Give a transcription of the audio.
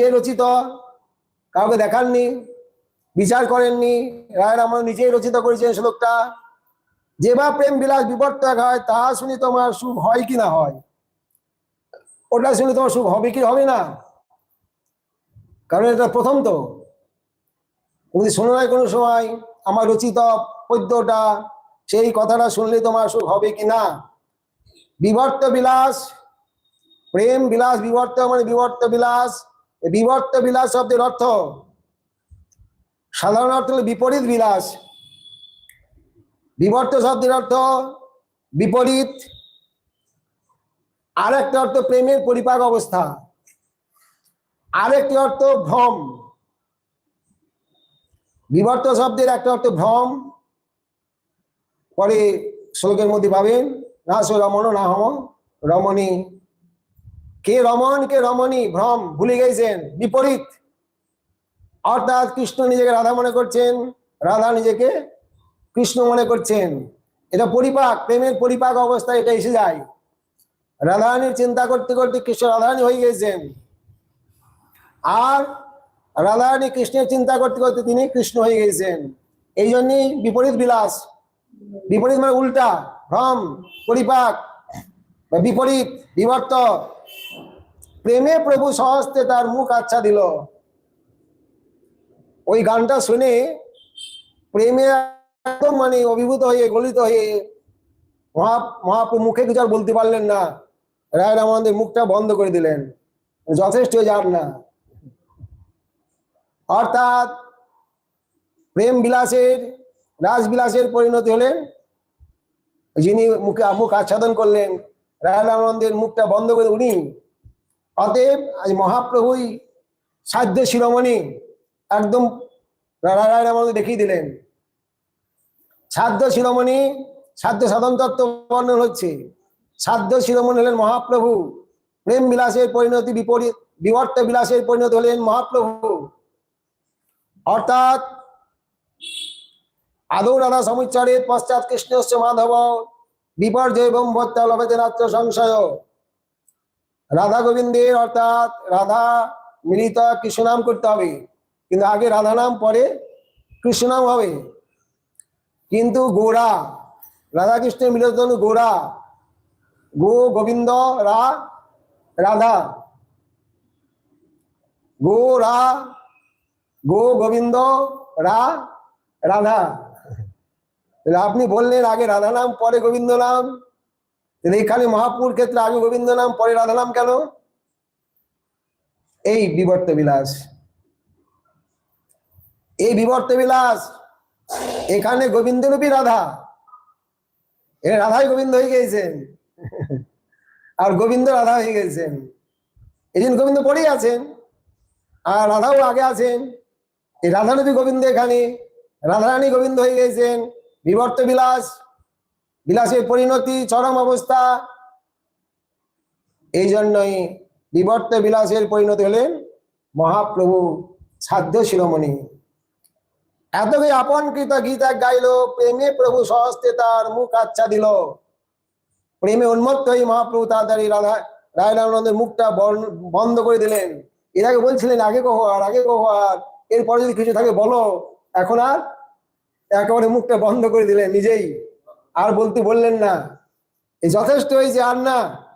নিজেই রচিত, কাউকে দেখাননি, বিচার করেননি, রায় রামায়ণ নিজেই রচিত করেছেন শ্লোকটা। যে বা প্রেম বিলাস বিবর্তক হয়, তাহা শুনি তোমার সুখ হয় কি না হয়? ওটা শুনে তোমার সুখ হবে কি হবে না? কারণ এটা প্রথম তো। তুমি শোনো নাই কোনো সময়, আমার রচিত পদ্যটা, সেই কথাটা শুনলে তোমার সুখ হবে কি না? বিবর্ত বিলাস, প্রেম বিলাস বিবর্ত মানে বিবর্ত বিলাস বিবর্ত বিলাস শব্দের অর্থ সাধারণ অর্থ হলো বিপরীত বিলাস। বিবর্ত শব্দের অর্থ বিপরীত। আর একটা অর্থ প্রেমের পরিপাক অবস্থা। আরেকটি অর্থ ভ্রম। বিবর্ত শব্দের একটা অর্থ ভ্রম। পরে শ্লোকের মধ্যে পাবেন, না সো রমণ না হম, রমণী কে রমন, কে রমণী, ভ্রম, ভুলে গেছেন, বিপরীত। অর্থাৎ কৃষ্ণ নিজেকে রাধা মনে করছেন, রাধা নিজেকে কৃষ্ণ মনে করছেন। এটা পরিপাক, প্রেমের পরিপাক অবস্থা এটা এসে যায়। রাধারানীর চিন্তা করতে করতে কৃষ্ণ রাধারানী হয়ে গেছেন। আর রাধারানী কৃষ্ণের চিন্তা করতে করতে তিনি কৃষ্ণ হয়ে গেছেন। এই জন্যই বিপরীত বিলাস। বিপরীত মানে উল্টা, ভ্রম, পরিপাক, বিপরীত, বিবর্ত। প্রেমে প্রভু সহস্তে তার মুখ আচ্ছা দিল। ওই গানটা শুনে প্রেমে একদম মানে অভিভূত হয়ে, গলিত হয়ে মহা মুখে কিছু বলতে পারলেন না। রায় রামানন্দের মুখটা বন্ধ করে দিলেন। যথেষ্ট যার না। অর্থাৎ প্রেম বিলাসের, রাজবিলাসের পরিণতি হলেন। যিনি মুখে মুখ আচ্ছাদন করলেন। রায় মুখটা বন্ধ করে উনি। অতএব আজ মহাপ্রভুই সাধ্য শিরোমণি একদম রায় দেখিয়ে দিলেন। সাধ্য শিরোমণি, সাধ্য সাধন তত্ত্ব বর্ণন হচ্ছে। সাধ্য শিরোমণি হলেন মহাপ্রভু। প্রেম বিলাসের পরিণতি বিপরীত, বিবর্ত বিলাসের পরিণতি হলেন মহাপ্রভু। অর্থাৎ আদৌ রাধা সমুচ্চারে পশ্চাৎ কৃষ্ণস্য মাধব বিপর্যয় এবং ভত্তা লভেতেনাত্ম সংশয়। রাধা গোবিন্দের অর্থাৎ রাধা মিলিত কৃষ্ণ নাম করতে হবে। কিন্তু আগে রাধা নাম, পরে কৃষ্ণ নাম হবে। কিন্তু গোড়া রাধা কৃষ্ণের মিলিত গোড়া গো গোবিন্দ, রা, রাধা। গো রা, গো গোবিন্দ, রা, রাধা। তাহলে আপনি বললেন আগে রাধা নাম পরে গোবিন্দ নাম এখানে মহাপুর ক্ষেত্রে আগে গোবিন্দ নাম পরে রাধা নাম কেন? এই বিবর্ত বিলাস। এই বিবর্ত বিলাস, এখানে গোবিন্দরূপী রাধা। এ রাধাই গোবিন্দ হয়ে গেছেন আর গোবিন্দ রাধা হয়ে গেছেন এই জন্য গোবিন্দ পরেই আছেন, আর রাধাও আগে আছেন। এই রাধানবী গোবিন্দ এখানে, রাধারানী গোবিন্দ হয়ে গেছেন বিবর্ত বিলাস, বিলাসের পরিণতি, চরম অবস্থা। এই জন্যই বিবর্ত বিলাসের পরিণতি হলেন মহাপ্রভু সাধ্য শিরোমণি। এতকে আপন কৃত গীতা গাইল, প্রেমে প্রভু সহস্তে তার মুখ আচ্ছা দিল। প্রেমে উন্মত্ত হয়ে মহাপ্রভু তাড়াতাড়ি রাধা রায় রামানন্দের মুখটা বন্ধ করে দিলেন। এর আগে বলছিলেন, আগে কহ আর, আগে কহ আর, এরপরে যদি কিছু থাকে বলো, এখন আর একেবারে মুখটা বন্ধ করে দিলেন, নিজেই। আর বলতে বললেন না। এই যথেষ্ট হয়েছে, আর না।